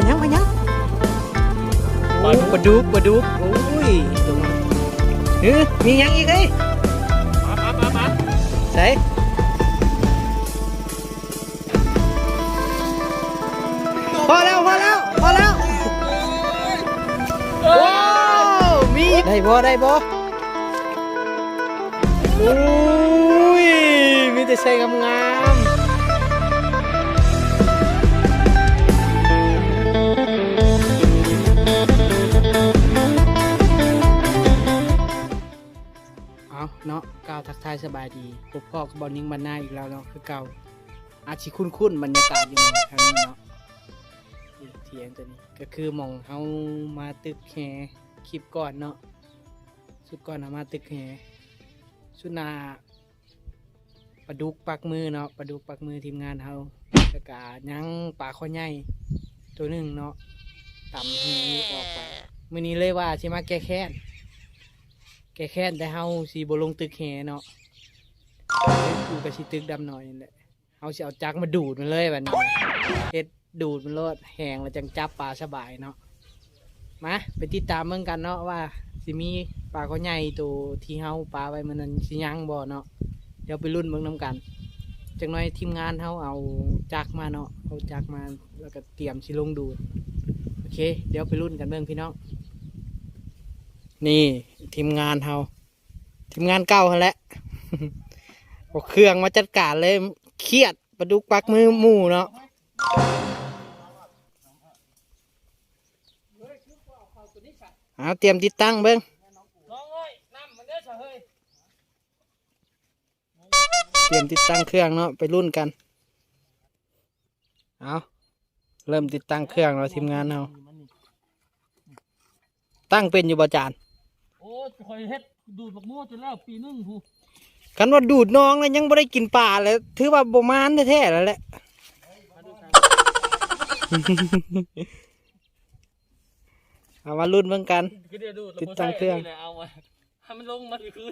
ลายังปลายังโอ้ปลาดุกปลาดุกโอ้ยตัวมันเฮ้ยมียังอีกเอ้ยมามามามาใส่พอแล้วพอแล้วพอแล้วว้าวมีอีกได้บ่ได้บ่โอ้ยมีแต่ใส่งามๆ เนาะก้าวทักทายสบายดีพบพ่อกับบอลนิงบันหน้าอีกแล้วเนาะคือเก่าอาชิคุ้นคุ้นๆบรรยากาศอยู่ทางนี้เนาะเทียงตัวนี้ก็คือมองเฮามาตึกแฮคลิปก่อนเนาะสุดก่อนเอามาตึกแฮสุดนาปลาดุกปักมือเนาะปลาดุกปักมือทีมงานเฮาแล้วก็ยังปลาข้อใหญ่ตัวหนึ่งเนาะต่ำหูออกไปมือนี้เลยว่าสิมาแก้แค้น กแค้นแต่เฮาสีบลงตึกแหเนาะกูก็สิตึกดำหน่อยนี่แหละเฮาสิเอาจักมาดูดมันเลยแบบนี้เฮ็ดดูดมันโลดแหงแล้วจังจับปลาสบายเนาะมาไปติดตามเมืองกันเนาะว่าสิมีปลาเขาใหญ่ตัวที่เฮาปลาไว้มันนั้นสิยังบ่เนาะเดี๋ยวไปรุ่นเบิ่งนํกันจังน้อยทีมงานเฮาเอาจักมาเนาะเอาจักมาแล้วก็เตรียมสิลงดูดโอเค เดี๋ยวไปรุ่นกันเบิ่งพี่น้อง นี่ทีมงานเฮาทีมงานเก่าแหละเอาเครื่องมาจัดการเลยเครียดประดุกปักมือหมู่เนาะเอาเตรียมติดตั้งเบิ้งเตรียมติดตั้งเครื่องเนาะไปรุ่นกัน เอาเริ่มติดตั้งเครื่องแล้วทีมงานเฮาตั้งเป็นอยู่บ่จาน อ้ยคอยเฮ็ดดูดบักม่วงจนแล้วปีหนึงผู้กันว่าดูดน้องแล้วยังบ่ได้กินปลาเลยถือว่าบ่มานแท้ๆแล้วแหละมาดูกันเอามารุ่นเบิ่งกัน ก็เดี๋ยวดูดติดตั้งเครื่องแล้วบ่ใส่นนี้แหละเอามาให้มันลงมาคือ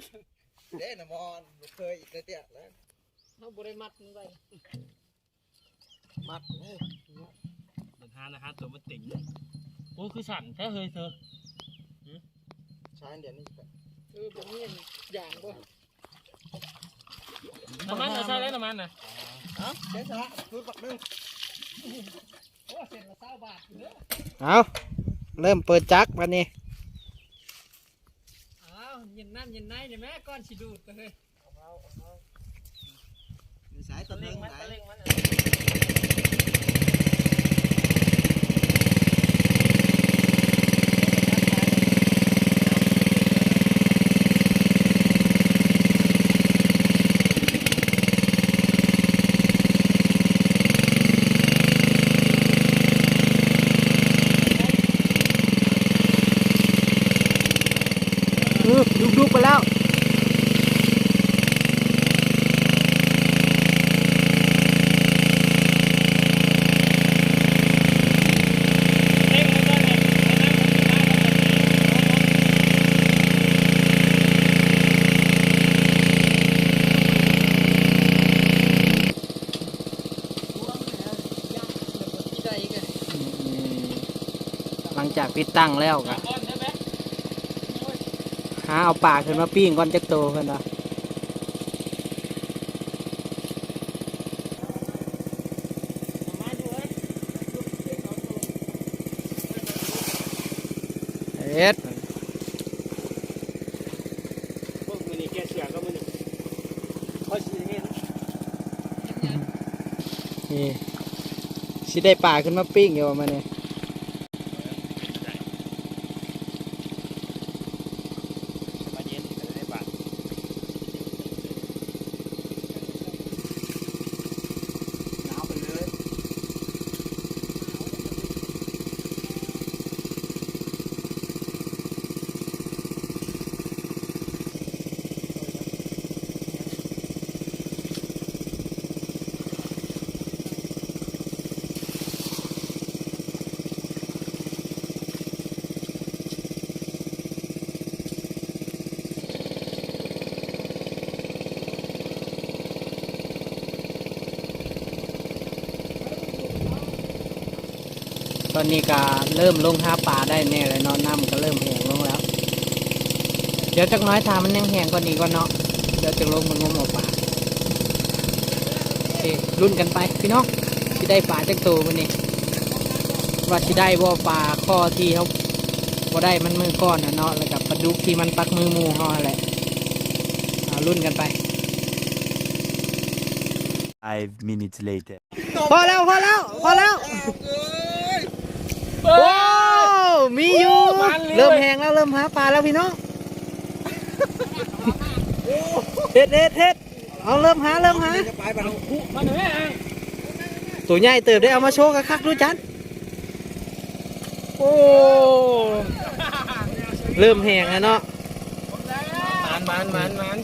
เด้นะมอนบ่เคยอีกแล้วเตี้ยแล้วเราบริมัดมันไว้มัดโอ้เดินทางนะฮะตัวมันติ่งโอ้คือสั่นแท้เฮ้ยเธอ ใช้เดี๋ยวนี้ก็เออผมนี่อย่างบ่น้ำมันเอาใช่แล้วน้ำมันนะเอ้าเจ๊ซะพูดปักนึงโอ้เสร็จละเศร้าบาทอยู่เด้อเอาเริ่มเปิดจักรวันนี้อ้าวเย็นนั่นเย็นไหนเนี่ยแม่ก้อนสิดูดไปเลยมีสายตัวหนึเล่งงมันไหนเล่งมัน ดุกดุกไปแล้วเล่งมันก็เลยให้น้ำมันกินน้ำมันก็หลังจากติดตั้งแล้วก็ก้อน หมหาเอาปลาขึ้นมาปิ้งก่อนจักโตเพิ่นเนาะมาดูเฮ้ยเอ็ดพวกมือนี่แกเสียก็มือนี่เขาสิเห็นนี่สิได้ปลาขึ้นมาปิ้งอยู่ว่ามาเนี่ย มาเย็นจะได้บาท หนาวไปเลย อ อนนี้ก็เริ่มลงหาปลาได้แน่เลยเนาะน้ำก็เริ่มแห้งลงแล้ว เดี๋ยวจักหน้อยทามันยังแห้งกว่านี้ก่อนเนาะเดี๋ยวจะลงมันงมเอาปลาโอเครุ่นกันไปพี่น้องสิได้ปลาจักตัวมันนี่ว่าสิได้บ่ปลาข้อที่เขาบ่ได้มันมือก้อนนะเนาะแล้วกับปลาดุกที่มันปักมือหมูเขานั่นแหละเอารุ่นกันไป Five minutes later. พอแล้วพอแล้วพอแล้ว โอ้มีอยู่เริ่มแห้งแล้วเริ่มหาปลาแล้วพี่น้องเฮ็ดเฮ็ดเฮ็ดเอาเริ่มหาเริ่มหาจะไปบ้านมาหน่อยอะตัวใหญ่เติบได้เอามาโชว์กันคักดูจันโอ้เริ่มแห้งแล้วเนาะมันมันมันมัน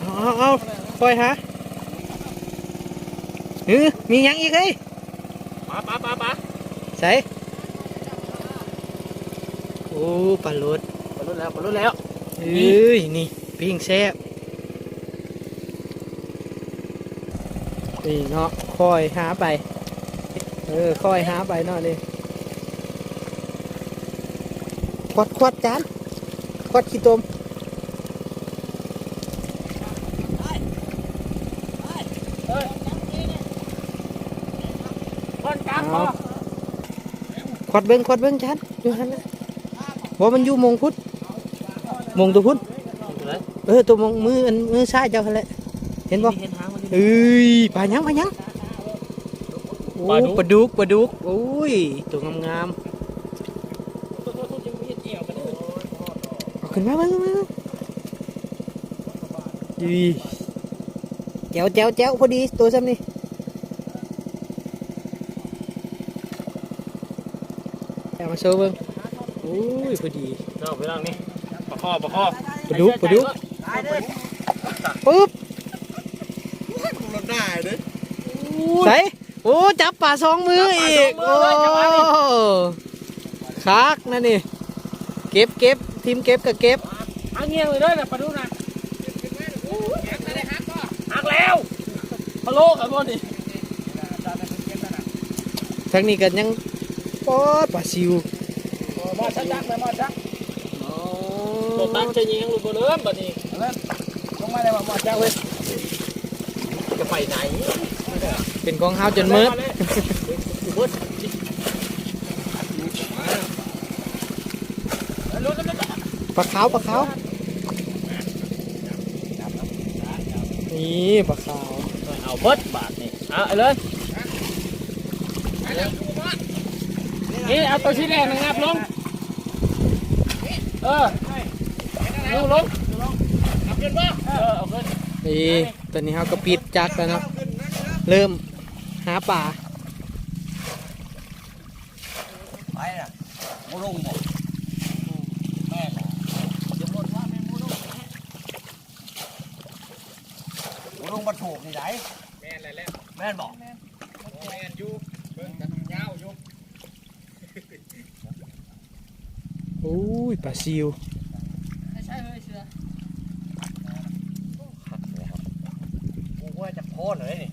เอาเอาเอาปล่อยฮะเฮ้ยมีหยังอีกเฮ้ยปะปะปะปะ ใส่โอ้ปลาลดปลุ้นแล้วปลุ้นแล้วเอ้ยนี่ปิ้งแซ่บนี่เนาะคอยหาไป เออคอยหาไปเนาะนี่ควัดควัดจานควัดขี้ตมคนกลางพอควั ดเบิ้งควัดเบิ้งจานดูหันนะว่ามันอยู่มงพุทธมงตัวพุทธเออตัวมงมืออันมือซ้ายเจ้าหั่นแหละเห็นบ่เห็นทางมันเอ้ยปลาหยังปลาหยังโอ้ปลาดุกปลาดุกโอ้ยตัวงามๆเอาขึ้นมาเบิ่งมาดีแจ๋วแจ๋วแจ๋วพอดีตัวซ้ำนี่เอามา โชว์เบิ่งโอ้ยพอดีเนาะไปนั่งนี่ปะคอปะคอปลาดุกปลาดุกปึ๊บรถได้เด้อใส่โอ้ จับปลาสองมืออีก โอ้คักนั่นนี่ เก็บเก็บทีมเก็บก็เก็บหักเงี้ยงเลยเด้อนะปะดูนะหักแล้วพะโลกันบ่นี่ทั้งนี้กันยัง ปอดปลาซิวมาชักจักเลยมาชักตัวตั้งจะยิงลูกบ่เริ่มบัดนี้เริ่มลงมาได้บ่มาจักเว้ยจะไปไหน เป็นกองเฮาจนมืดมืดลุ้นลุ้นปลาขาวปลาขาวนี่ปลาขาวเอาเบิดบาทนี่เอาเอาเลย นี่เอาตัวชี้แดงนะครับลง เออลงลงเอาขึ้นป่ะเออเอาขึ้นนี่ตอนนี้เฮาก็ปิดจักแล้วเนาะ เริ่มหาปลาไปน่ะโมลงบ่แม่บอกเดี๋ยวหมดว่าแม่มูลงโมลงมาถูกนี่ไหนแม่อะไรแล้ว แม่นบอกแม่นอยู่เบิ่งกันยาวอยู่ โอ้ยปลาซิวใช่เฮ้ยเสือกูว่าจะโพนเลยนี่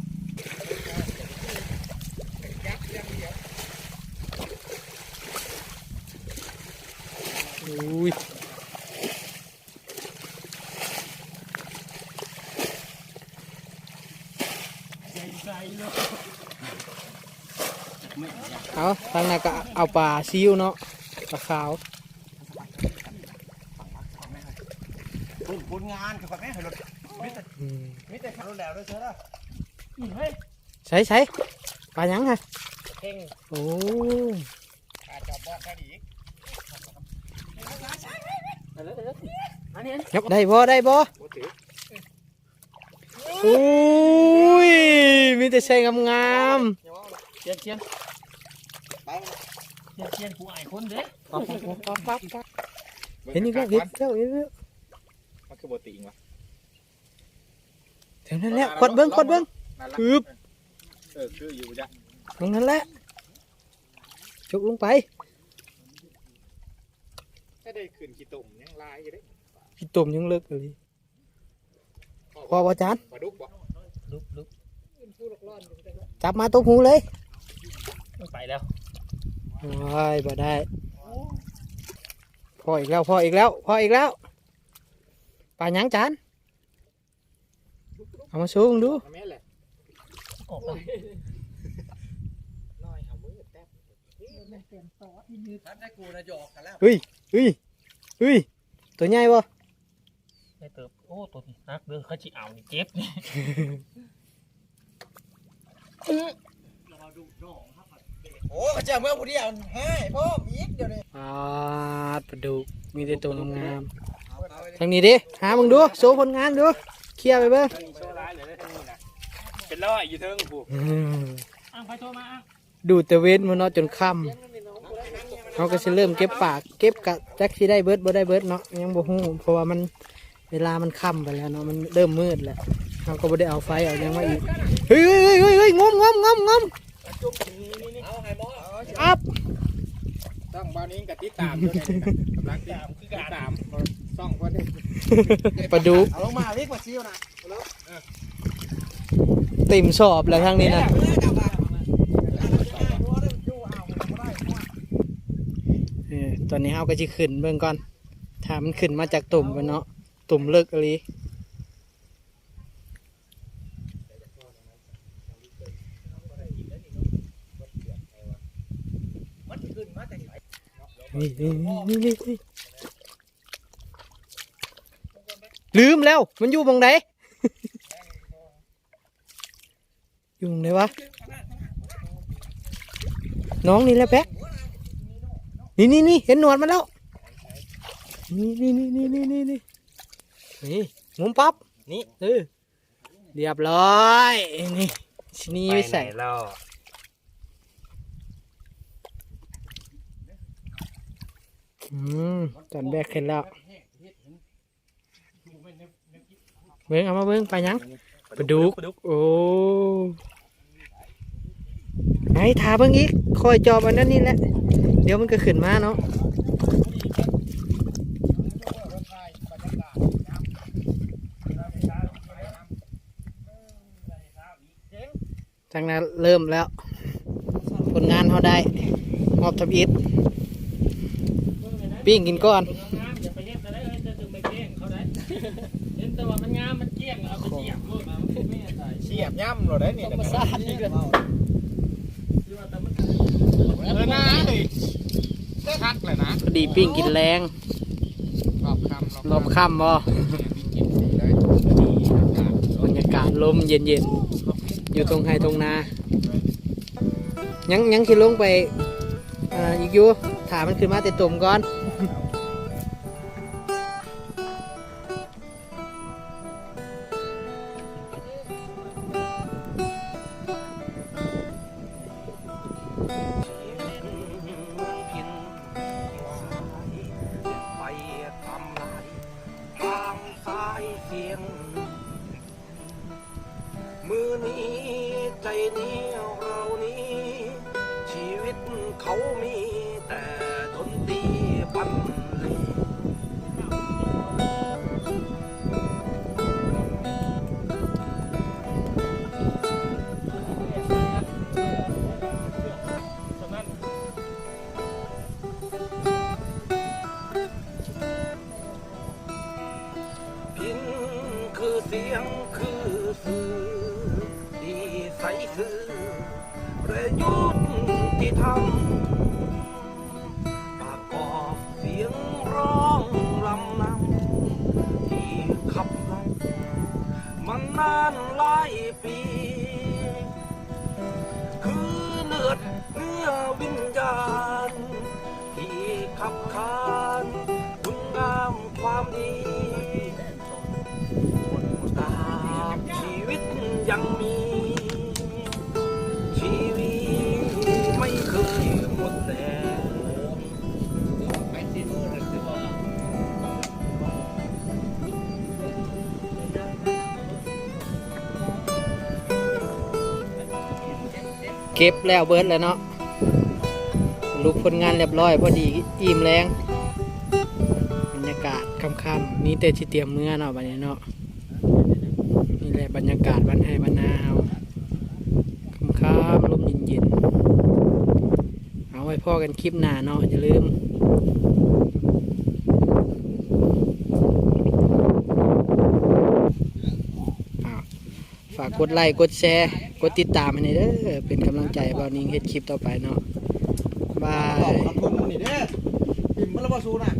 โอ้ยใส่เลยเอาทางนั้นก็เอาปลาซิวเนาะปลาขาว คุณ ผลงานกับแม่ให้รถมิแต่อืมมิแต่ขับรถแล้วด้วยเสือเด้อเฮ้ยใส่ใส่ปลาหยังฮะเข่งโอ้อาจจะบอกแค่นี้เดี๋ยวเดี๋ยวอันนี้ยกได้บ่ได้บ่โอ้ถือโอ้ยมีแต่ใส่งามเชียนเชียนไปเชียนเชียนผู้อายคนเด้ๆปั๊บปั๊บปั๊บปั๊บปั๊บเห็นอีกแล้วเห็นอีกแล้วเห็นอีกแล้วมัน คือโบติงวะแถวนั้นแหละขดเบิ้งขดเบิ้งปึ๊บ เออคืออยู่จ้ะตรงนั้นแหละจกลงไปถ้าได้ขึ้นขี้ตุ่มยังลายอยู่เด้พี่ตุ่มยังเลิกเลยพออาจารย์ปลาดุกบ่ลุกลุกจับมาตรงหูเลยไปแล้วว้ายบ่ได้ พออีกแล้วพออีกแล้วพออีกแล้วป ลาหยังจานเอามาสูงดูแม่แหละออกไปน้อยเอามือแตะถ้าได้กูนะหยอกกันแล้วเฮ้ยเฮ้ยเฮ้ยตัวใหญ่ปะได้เติบโอ้ตัวนี้นักเด้อเขาจิเอานี่เจ็บนี่โอ้เจ้าเมื่อผู้เดียวให้พ่อมีอีกเดี๋ยวนี้อ่าปลาดุกมีแต่ตัวงามๆทางนี้ดิหามึงดูโชว์ผลงานดูเคลียร์ไปเบิ้งโชว์ร้ายเลยทางนี้นะเป็นร้อยอยู่เทิงผู้อืมอ้างไปโทรมาอ้างดูแต่เว้นมันเนาะจนค่ำเขาก็จะเริ่มเก็บปากเก็บกะจักสิได้เบิดบ่ได้เบิดเนาะยังบ่ฮู้เพราะว่ามันเวลามันค่ำไปแล้วเนาะมันเริ่มมืดแล้วเขาก็บ่ได้เอาไฟเอาหยังมาอีกเฮ้ยเฮ้ยเฮ้ยเฮ้ยงมงมงมงมเอาให้หมอเอาอัพต้องบานี้กับติดตามด้วยกำลังติดตามคือการตาม ซ่องคนนี้ปลาดุกเอาลงมาวิกว่าซิวนะติ่มสอบแล้วทางนี้นะเออตอนนี้เฮาก็สิขึ้นเบิ่งก่อนถ้ามันขึ้นมาจากตุ่มกันเนาะตุ่มเลิกอะไรมันขึ้นมาแต่ไหนนี่นี่นี่นี่นี่ ลืมแล้ว มันอยู่บงไหนอยู่บงไหนวะน้องนี่แหละแป๊กนี่นี่นี่เห็นหนวดมันแล้ว นี่นี่นี่นี่นี่นี่นี่นี่หมุนปั๊บนี่เออเรียบร้อยนี่ชะนีไม่ใส่แล้วอืมตอนแบกขึ้นแล้ว เบิ้งเอามาเบิ้งไปยังปลาดุกโอ้ไอ้ทาเบิ้งอีกคอยจอบอันนั้นนี่แหละเดี๋ยวมันก็ขึ้นมาเนาะจากนั้นเริ่มแล้ว ผลงานเขาได้มอบทับอิฐปิ้งกินก่อน งามมันเกี้ยงเอาไปเสียบมันไม่ได้เสียบย่ำเราได้นี่มาซาดนี่กันที่ว่าแต่มันเออนะเลยคักเลยนะพอดีปิ้งกินแรงรอบคำรอบค่ำบ่บรรยากาศลมเย็นๆ อยู่ตรงไฮตรงนา ยังยังคิดลงไปอ่าอีกอยู่ถามมันขึ้นมาแต่ตุ่มก่อน ประยุทธ์ที่ทำ ก็บแล้วเบิร์ดแล้วเนาะรูปผลงานเรียบร้อยพอดีอิ่มแรงบรรยากาศค่ำๆมีแต่ที่เตรียมเมื่อเนาะบัดนี้เนาะนี่แหละบรรยากาศวันให้วันนาเฮาค่ำๆลมเย็นๆเอาไว้พ่อกันคลิปหน้าเนาะอย่าลืมฝากกดไลค์กดแชร์ ดติดตามให้หนอยเด้อเป็นกำลังใจให้บ่านิ่งเฮ็ดคลิปต่อไปเนาะบายคนนี่เด้อพิมพ์มาแล้วบ่สู้นะ